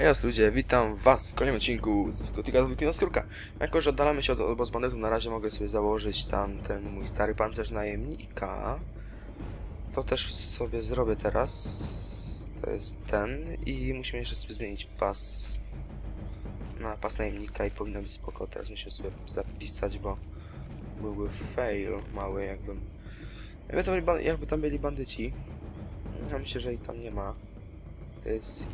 Hej ludzie, witam was w kolejnym odcinku z Gotika do Wikino Skórka. Jako, że oddalamy się od obozu bandytów, na razie mogę sobie założyć tam ten mój stary pancerz najemnika. To też sobie zrobię teraz. To jest ten i musimy jeszcze sobie zmienić pas na pas najemnika i powinno być spoko. Teraz musimy sobie zapisać, bo byłby fail mały jakbym... Jakby tam byli, jakby tam byli bandyci. Ja myślę, że ich tam nie ma. To jest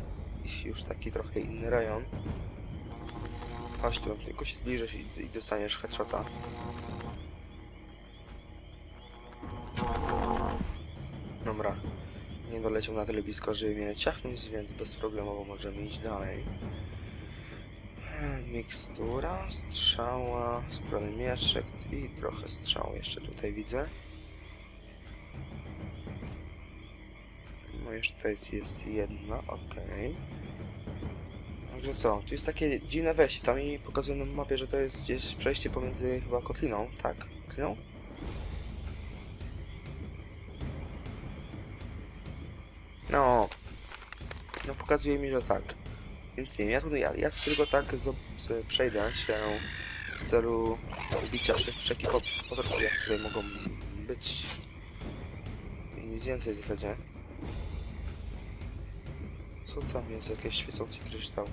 już taki trochę inny rejon. Chodź tu, tylko się zbliżysz i, i dostaniesz headshota. Dobra. Nie doleciał na tyle blisko, żeby mnie ciachnąć, więc bezproblemowo możemy iść dalej. Mikstura, strzała, zbrojny mieszek i trochę strzał jeszcze tutaj widzę. No jeszcze tutaj jest, jest jedna, okej. Także co, tu jest takie dziwne wejście, tam mi pokazuje na mapie, że to jest gdzieś przejście pomiędzy chyba kotliną, tak? Kotliną? No, no pokazuje mi, że tak. Więc nie wiem, ja tu, ja, ja tu tylko tak przejdę się w celu bicia szybczeki po, potworów, jak tutaj mogą być. Nic więcej w zasadzie. Co tam jest? Jakiś świecący kryształ.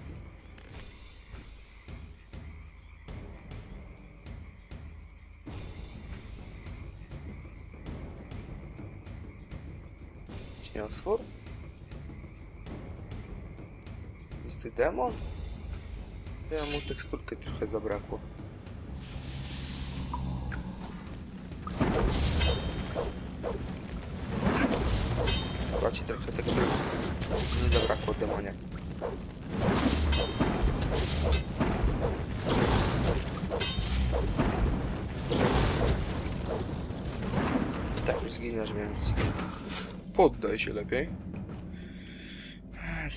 Cieniostwór? Jest ty demon? Ja mu teksturkę trochę zabrakło. Chyba ci trochę tekstury nie zabrakło demonie. Tak już zginiesz, więc poddaj się lepiej.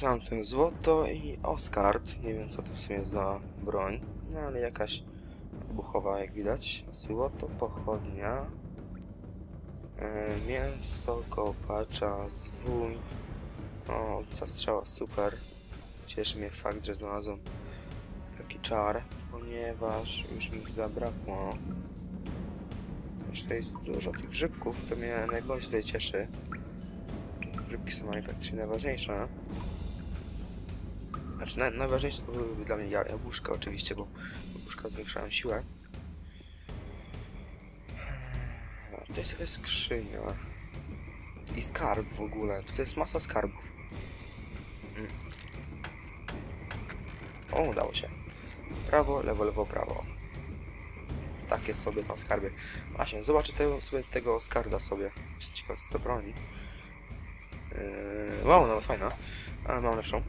Mam tu? Złoto i Oscard. Nie wiem co to w sumie za broń. No ale jakaś buchowa jak widać. Złoto, pochodnia. E, mięso, kopacza, zwój. O, ta strzała super. Cieszy mnie fakt, że znalazłem taki czar, ponieważ już mi ich zabrakło. Już jest dużo tych grzybków, to mnie najbardziej cieszy. Grzybki są najpraktycznie najważniejsze. Znaczy, naj, najważniejsze to byłyby dla mnie ja- jabłuszka oczywiście, bo jabłuszka zwiększają siłę. To jest jakaś skrzynia. I skarb w ogóle. Tutaj jest masa skarbów. Mm. O, udało się. Prawo, lewo, lewo, prawo. Takie sobie tam skarby. Właśnie, zobaczę sobie tego skarda sobie. Ciekawe co broni. Yy, wow, no fajna. Ale mam lepszą.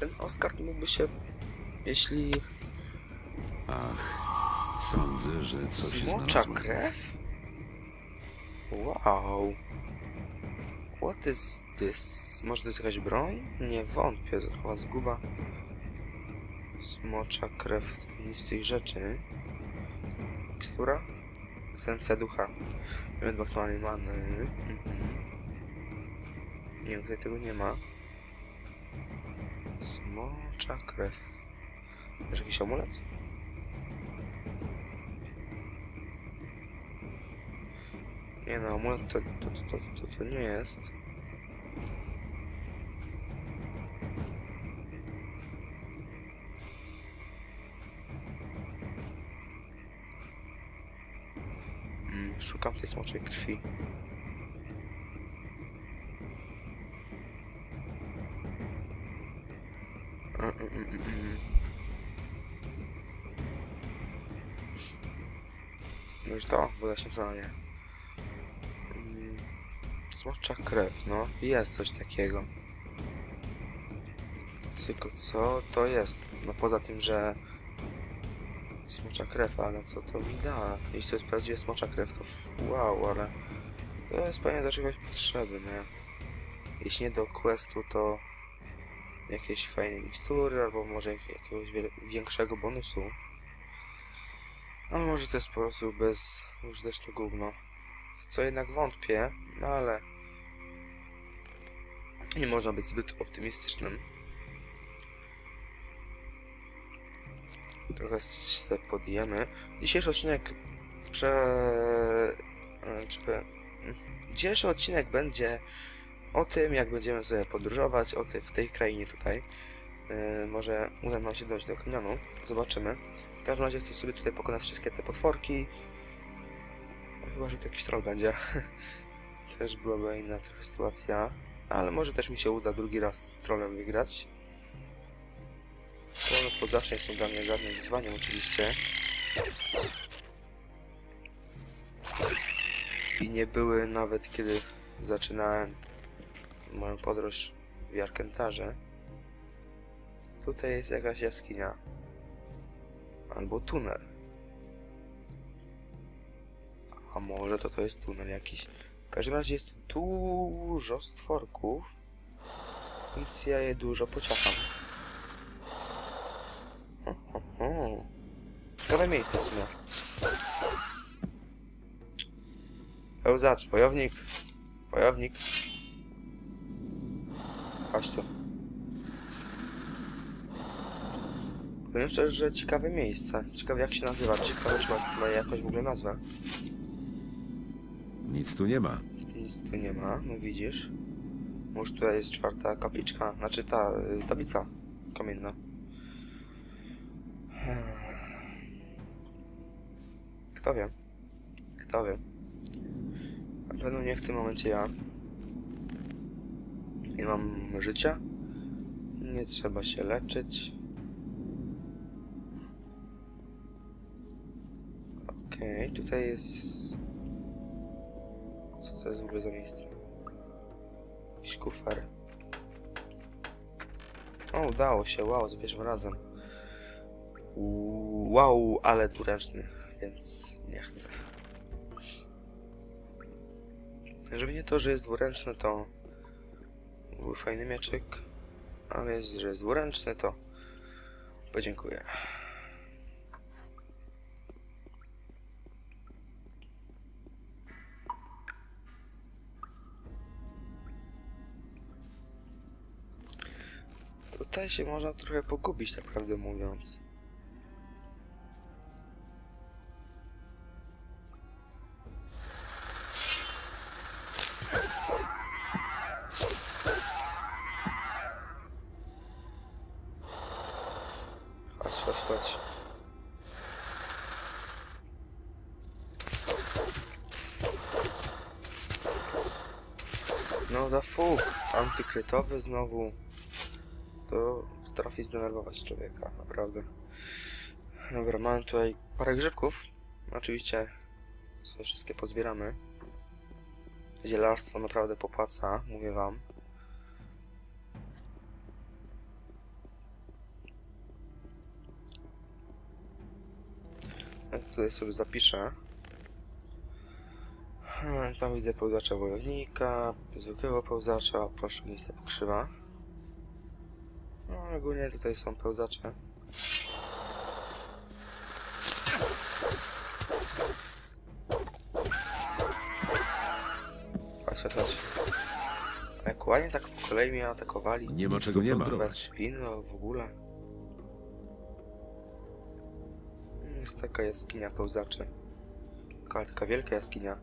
Ten Oscar mógłby się, jeśli Ach, sądzę, że coś Smocza znalazłem. krew? Wow. What is this? Może to jest jakaś broń? Nie wątpię, to chyba zguba. Smocza krew, nic z tych rzeczy. Mikstura? Esencja ducha. Element maksymalnej many. Mhm. Nie, tutaj tego nie ma. Smocza krew. Masz jakiś amulet? Nie no, amulet to, to, to, to, to, to nie jest. Tej smoczej krwi. Mm, mm, mm. No już to, woda święcona, nie. Mm, Smocza krew, no. Jest coś takiego. Tylko co to jest? No poza tym, że smocza krew, ale co to mi da? Jeśli to jest prawdziwie smocza krew, to wow, ale to jest pewnie do czegoś potrzebne. Jeśli nie do questu, to jakieś fajne mikstury, albo może jak- jakiegoś większego bonusu. Ale może to jest po prostu bezużyteczne gówno. W co jednak wątpię, no ale Nie można być zbyt optymistycznym. Trochę się podjemy. Dzisiejszy odcinek prze... prze... Dzisiejszy odcinek będzie o tym, jak będziemy sobie podróżować, o tym w tej krainie tutaj. E, może uda nam się dojść do kanionu. Zobaczymy. W każdym razie chcę sobie tutaj pokonać wszystkie te potworki. Chyba, że to jakiś troll będzie. Też byłaby inna trochę sytuacja. Ale może też mi się uda drugi raz z trollem wygrać. Trollo pozacznie są dla mnie żadnym wyzwaniem oczywiście. I nie były nawet kiedy zaczynałem moją podróż w Jarkentarze. Tutaj jest jakaś jaskinia. Albo tunel. A może to to jest tunel jakiś. W każdym razie jest dużo stworków. Więc ja je dużo pociacham. Ciekawe miejsce w sumie. Pełzacz, wojownik. Wojownik. Chodź tu. Powiem szczerze, że ciekawe miejsce. Ciekawe jak się nazywa. Ciekawe czy ma, ma jakąś w ogóle nazwę. Nic tu nie ma. Nic tu nie ma, no widzisz. Może tutaj jest czwarta kapliczka, znaczy ta y, tablica kamienna. Kto wie? Kto wie? Na pewno nie w tym momencie ja. Nie mam życia. Nie trzeba się leczyć. Okej, tutaj jest co to jest w ogóle za miejsce? Jakiś kufer. O, udało się, wow, za pierwszym razem. Wow, ale dwuręczny, więc nie chcę. Żeby nie to, że jest dwuręczny, to był fajny mieczyk, ale jest, że jest dwuręczny, to podziękuję. Tutaj się można trochę pogubić, tak prawdę mówiąc. No da fu, antykrytowy znowu. To potrafi zdenerwować człowieka, naprawdę. Dobra, mamy tutaj parę grzybków. Oczywiście sobie wszystkie pozbieramy. Zielarstwo naprawdę popłaca, mówię wam. Ja to tutaj sobie zapiszę. Hmm, Tam widzę pełzacza wojownika, zwykłego pełzacza, proszę miejsce pokrzywa. No, ogólnie tutaj są pełzacze. Chodź, chodź. Jak ładnie tak po kolei mnie atakowali. Nie ma czego nie malować. spin, no w ogóle. Jest taka jaskinia pełzaczy. Taka, wielka jaskinia.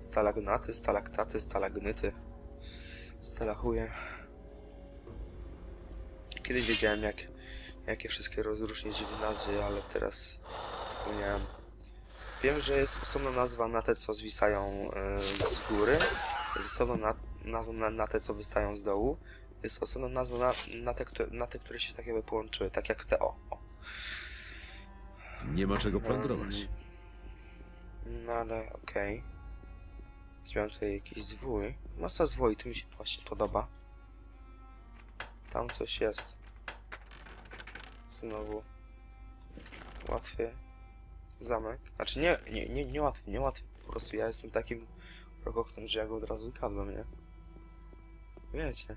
Stalagnaty, stalaktaty, stalagnyty. Stalachuje. Kiedyś wiedziałem jak, jakie wszystkie rozróżnić nazwy, ale teraz zapomniałem. Wiem, że jest osobna nazwa na te, co zwisają e, z góry. Jest osobna na, nazwa na, na te, co wystają z dołu. Jest osobna nazwa na, na, te, które, na te, które się tak jakby połączyły, tak jak te o. o. Nie ma czego plądrować. No ale okej. Okay. tutaj jakiś zwój. Masa zwoi, to mi się właśnie podoba. Tam coś jest. Znowu. Łatwy zamek. Znaczy nie, nie, nie, nie łatwy, nie łatwy. Po prostu ja jestem takim prokoksem, że ja go od razu wykadłem, nie? Wiecie.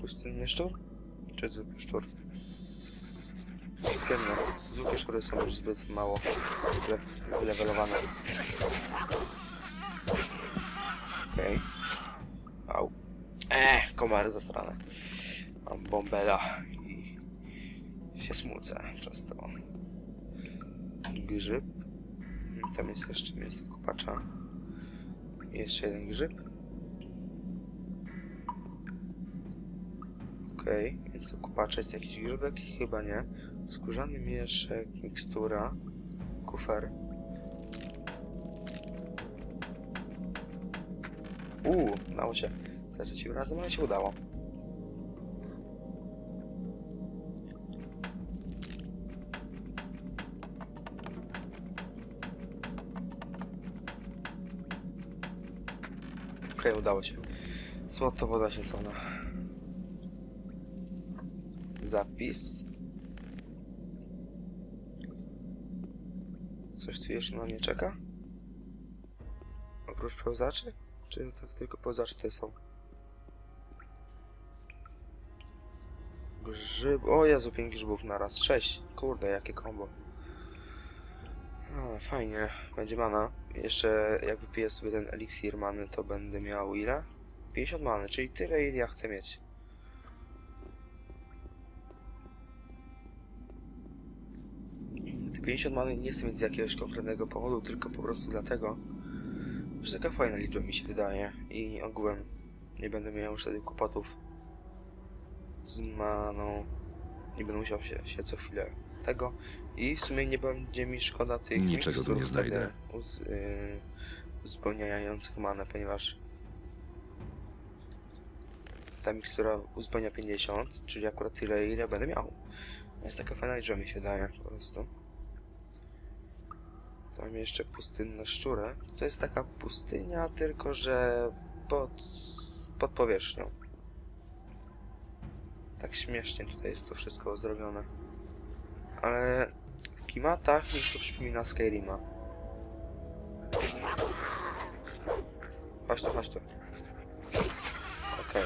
Pustynny szczur? Czy zwykły szczur? Pustynny. Zwykłe szczury są już zbyt mało wyle- wylewelowane. Okej. Au. Eee, komary zasrane. Mam bombela i się smucę przez to. Grzyb. Tam jest jeszcze miejsce kupacza. I jeszcze jeden grzyb. Okej, więc to kupacza jest jakiś grzybek? Chyba nie. Skórzany mieszek, mikstura, kufer. Uuu, udało się. Za trzecim razem, ale się udało. Okej, udało się. Złoto woda święcona. Zapis. Coś tu jeszcze na mnie czeka? Oprócz pełzaczy? Czy tak tylko pełzacze tutaj są? Grzyb... O Jezu, pięć grzybów na raz. Sześć. Kurde, jakie kombo. No, fajnie. Będzie mana. Jeszcze jak wypiję sobie ten eliksir many, to będę miał ile? 50 many, czyli tyle, ile ja chcę mieć. 50 many nie chcę mieć z jakiegoś konkretnego powodu, tylko po prostu dlatego, że taka fajna liczba mi się wydaje i ogółem nie będę miał już wtedy kłopotów z maną. Nie będę musiał się, się co chwilę tego i w sumie nie będzie mi szkoda tych Niczego tu nie znajdę. Uz, yy, uzupełniających manę, ponieważ ta mikstura uzupełnia 50, czyli akurat tyle ile będę miał. Jest taka fajna liczba mi się daje po prostu. Tam jeszcze pustynne szczury. To jest taka pustynia, tylko że pod, pod powierzchnią. Tak śmiesznie tutaj jest to wszystko zrobione. Ale w klimatach mi to przypomina Skyrima. Chodź tu, chodź tu. Okej.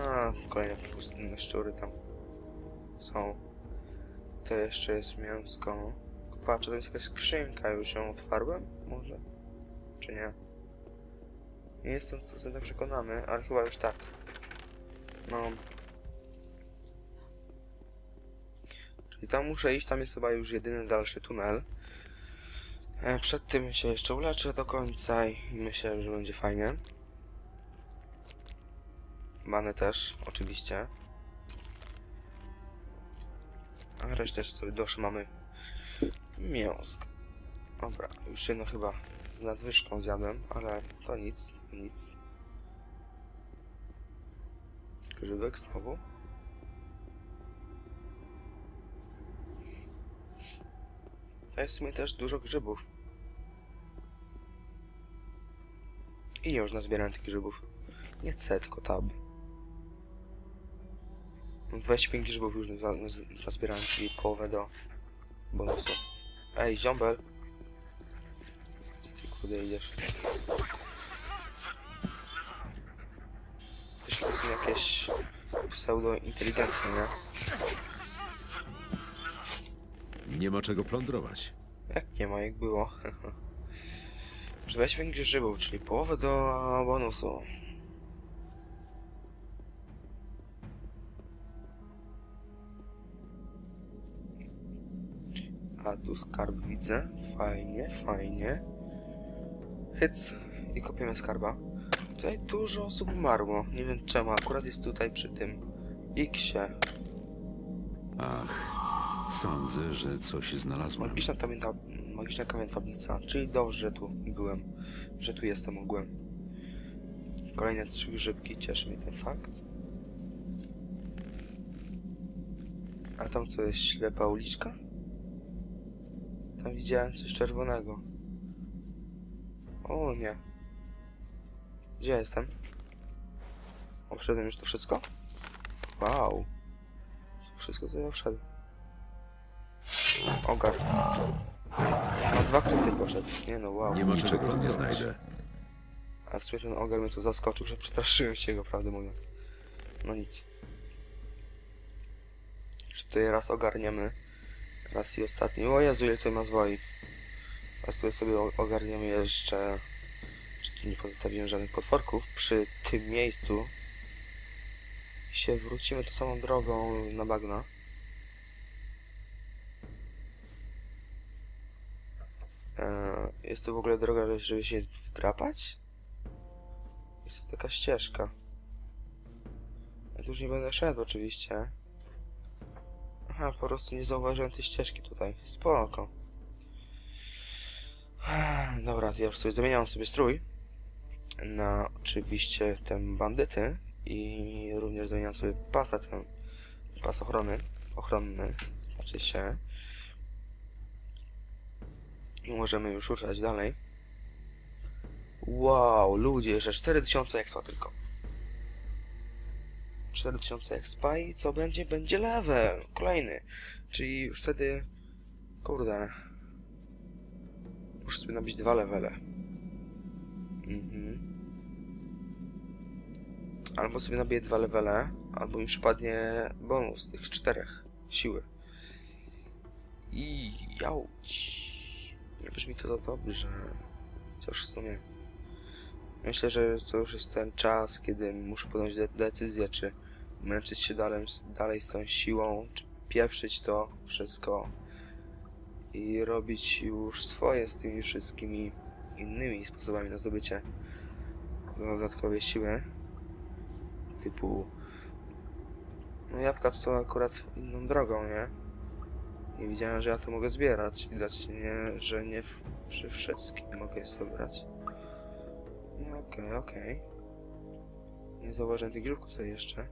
A, kolejne pustynne szczury tam są. To jeszcze jest mięsko. Patrzę, to jest jakaś skrzynka, już ją otwarłem? Może? Czy nie? Nie jestem 100% przekonany, ale chyba już tak. No. Czyli tam muszę iść, tam jest chyba już jedyny dalszy tunel. E, Przed tym się jeszcze uleczę do końca i myślę, że będzie fajnie. Many też, oczywiście. A resztę sobie doszy mamy miąsk. Dobra, już jedno chyba z nadwyżką zjadłem, ale to nic, nic. Grzybek znowu. To jest w sumie też dużo grzybów. I już nazbierałem tych grzybów. Nie C, tylko tab. Mam 25 grzybów już na- na- nazbierałem, czyli połowę do bonusu. Ej, ziombel! Ty kurde idziesz? Też to są jakieś pseudo-inteligentne, nie? Nie ma czego plądrować. Jak nie ma, jak było. 25 grzybów, czyli połowę do bonusu. Tu skarb widzę. Fajnie, fajnie. Hyc. I kopiemy skarba. Tutaj dużo osób umarło. Nie wiem czemu. Akurat jest tutaj przy tym X-ie. Ach, sądzę, że coś znalazłem. Magiczna, tamięta, magiczna kamień tablica, czyli dobrze, że tu byłem, że tu jestem ogółem. Kolejne trzy grzybki, cieszy mnie ten fakt. A tam co jest ślepa uliczka? Tam widziałem coś czerwonego. O nie. Gdzie jestem? O, wszedłem już to wszystko? Wow. Wszystko to ja wszedłem. Ogar. Na dwa kryty poszedł. Nie no, wow. Nie ma czego tu nie znajdę. A w sumie ten ogar mnie tu zaskoczył, że przestraszyłem się go, prawdę mówiąc. No nic. Czy tutaj raz ogarniemy? Raz i ostatni. O Jezu, ile tutaj ma zwoi. Raz tutaj sobie ogarniemy jeszcze... Czy nie pozostawiłem żadnych potworków przy tym miejscu. I się wrócimy tą samą drogą na bagna. Eee, jest tu w ogóle droga, żeby się wdrapać? Jest tu taka ścieżka. Ja tu już nie będę szedł oczywiście. Aha, po prostu nie zauważyłem tej ścieżki tutaj. Spoko. Dobra, ja już sobie zamieniam sobie strój na oczywiście ten bandyty i również zamieniam sobie pasa ten pas ochrony ochronny znaczy się i możemy już ruszać dalej wow ludzie, że 4000 expa tylko 4000 expa i co będzie? Będzie level kolejny czyli już wtedy kurde Muszę sobie nabić dwa levele. Mhm. Albo sobie nabiję dwa levele, albo mi przypadnie bonus tych czterech siły. I jauć. Nie brzmi to dobrze. Chociaż w sumie. Myślę, że to już jest ten czas, kiedy muszę podjąć de decyzję, czy męczyć się dalej, dalej z tą siłą, czy pieprzyć to wszystko i robić już swoje z tymi wszystkimi innymi sposobami na zdobycie dodatkowej siły. Typu. No jabłka to akurat inną drogą, nie? Nie widziałem, że ja to mogę zbierać. Widać, nie, że nie przy wszystkim mogę je sobie brać. No okej, okej. Nie zauważyłem tych grzybków tutaj jeszcze.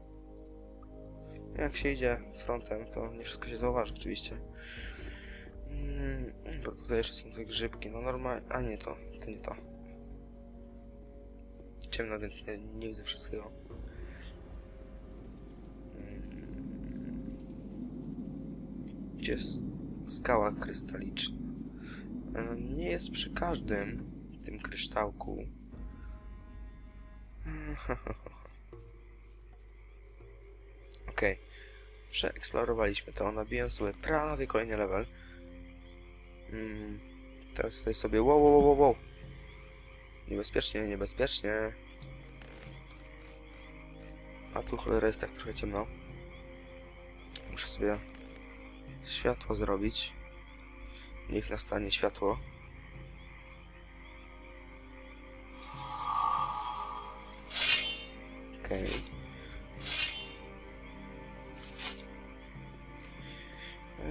Jak się idzie frontem, to nie wszystko się zauważy oczywiście. Mm, bo tutaj jeszcze są te grzybki, no normalnie, a nie to, to nie to. Ciemno, więc nie, nie widzę wszystkiego. Mm. Gdzie jest skała krystaliczna? Nie jest przy każdym tym kryształku. Okej. Przeeksplorowaliśmy to, nabiłem sobie prawie kolejny level. Mm, teraz tutaj sobie wow, wow, wow, wow. Niebezpiecznie, niebezpiecznie. A tu cholera jest tak trochę ciemno. Muszę sobie światło zrobić. Niech nastanie światło. Okej.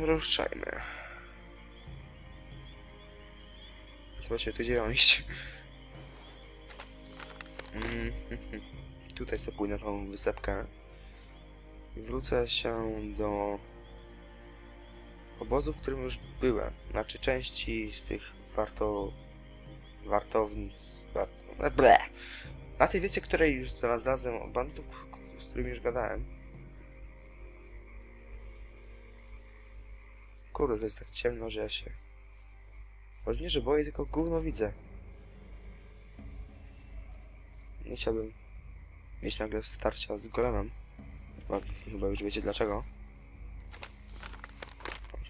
Ruszajmy. Właśnie tu dzieją iść. Mm, Tutaj sobie pójdę na tą wysepkę. I wrócę się do obozu, w którym już byłem. Znaczy części z tych warto... wartownic... Warto... Na tej wyspie, której już znalazłem o bandów, z którymi już gadałem. Kurde, to jest tak ciemno, że ja się... Może nie, że boję, tylko gówno widzę. Nie chciałbym mieć nagle starcia z golemem. Chyba, chyba już wiecie dlaczego.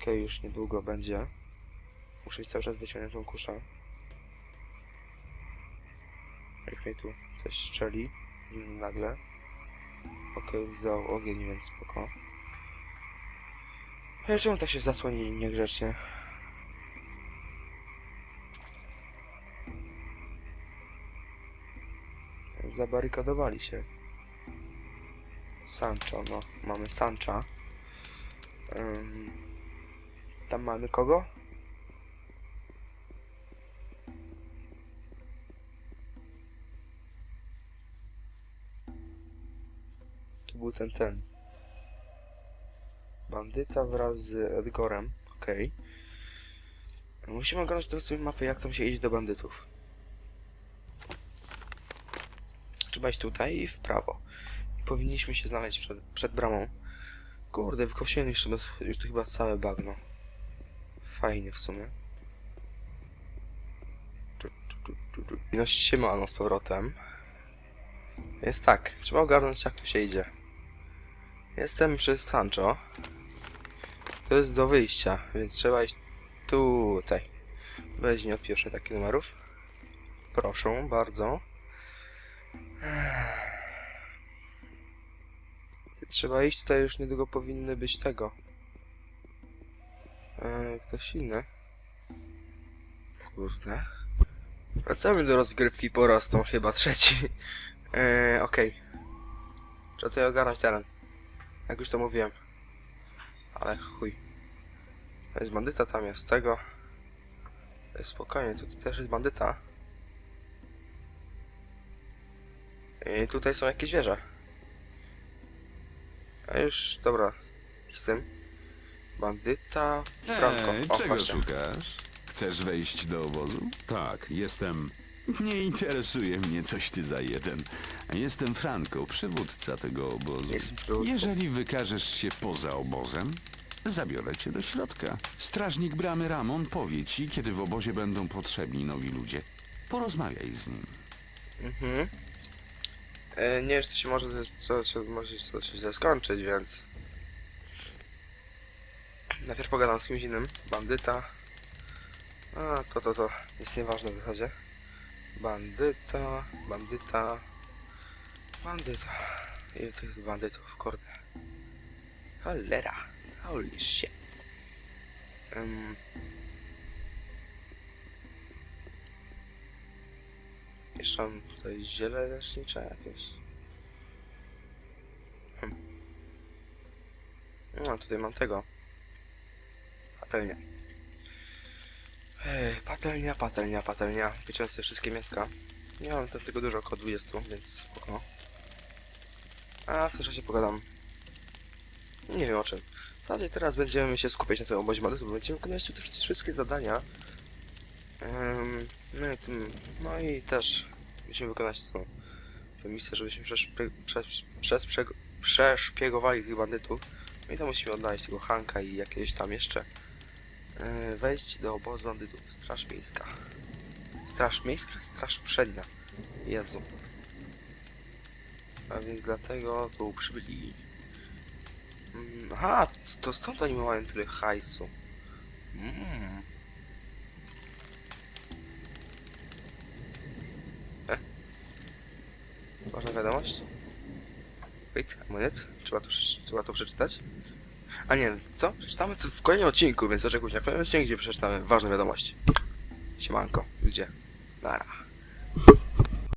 Okej, już niedługo będzie. Muszę cały czas wyciągniętą kuszę. Jak mnie tu coś strzeli nagle. Okej, wzał ogień, więc spoko. Ale czemu tak się zasłonili niegrzecznie? Zabarykadowali się. Sancho, no. Mamy Sancha. Ym, tam mamy kogo? Tu był ten, ten. Bandyta wraz z Edgorem. Okej. Musimy ogarnąć teraz sobie mapę, jak tam się idzie do bandytów. Trzeba iść tutaj i w prawo. I powinniśmy się znaleźć przed, przed bramą. Kurde, wykosiłem jeszcze bez, już tu chyba całe bagno. Fajnie w sumie. No siemano z powrotem. Jest tak, trzeba ogarnąć jak tu się idzie. Jestem przy Sancho. To jest do wyjścia, więc trzeba iść tutaj. Weź nie odpieprzę takich numerów. Proszę bardzo. Trzeba iść, tutaj już niedługo powinny być tego. E, ktoś inny. Kurde. Wracamy do rozgrywki po raz tą chyba trzeci. E, Okej. Trzeba tutaj ogarnąć teren. Jak już to mówiłem. Ale chuj. To jest bandyta, tam jest tego. Jest spokojnie, tutaj też jest bandyta. I tutaj są jakieś wieże. A już, dobra. Jestem. Bandyta, Franco. Ej, O, czego szukasz? Chcesz wejść do obozu? Tak, jestem. Nie interesuje mnie coś ty za jeden. Jestem Franco, przywódca tego obozu. Przywódcą. Jeżeli wykażesz się poza obozem, zabiorę cię do środka. Strażnik bramy Ramon powie ci, kiedy w obozie będą potrzebni nowi ludzie. Porozmawiaj z nim. Mhm. E, nie, że to się może, co, co, może się to się więc... Najpierw pogadam z kimś innym. Bandyta. A, to, to, to jest nieważne w zasadzie. Bandyta, bandyta, bandyta. Ile jest bandytów, kurde. Cholera. Holy shit. Um, Jeszcze mam tutaj ziele lecznicze jakieś. Hm. No, tutaj mam tego. Patelnia. Ej, patelnia, patelnia, patelnia. Wyciąłem sobie wszystkie mięska. Nie mam tam tego dużo, około 20, więc spoko. A w tym czasie pogadam. Nie wiem o czym. Bardziej teraz będziemy się skupiać na tym obozie bo będziemy wykonać tu też wszystkie zadania. No, no i też musimy wykonać tą, misję, żebyśmy przeszpie, przez, przez, prze, przeszpiegowali tych bandytów. No i to musimy odnaleźć tego Hanka i jakieś tam jeszcze yy, wejść do obozu bandytów. Straż miejska. Straż miejska? Straż przednia. Jezu. A więc dlatego tu przybyli. Mm, Aha, to stąd oni mają tyle hajsu. Mm. Ważna wiadomość. Wait, a moment. Trzeba to, trzeba to przeczytać. A nie, co? Przeczytamy to w kolejnym odcinku, więc oczekujcie na kolejny odcinek, gdzie przeczytamy ważne wiadomości. Siemanko, ludzie. Nara.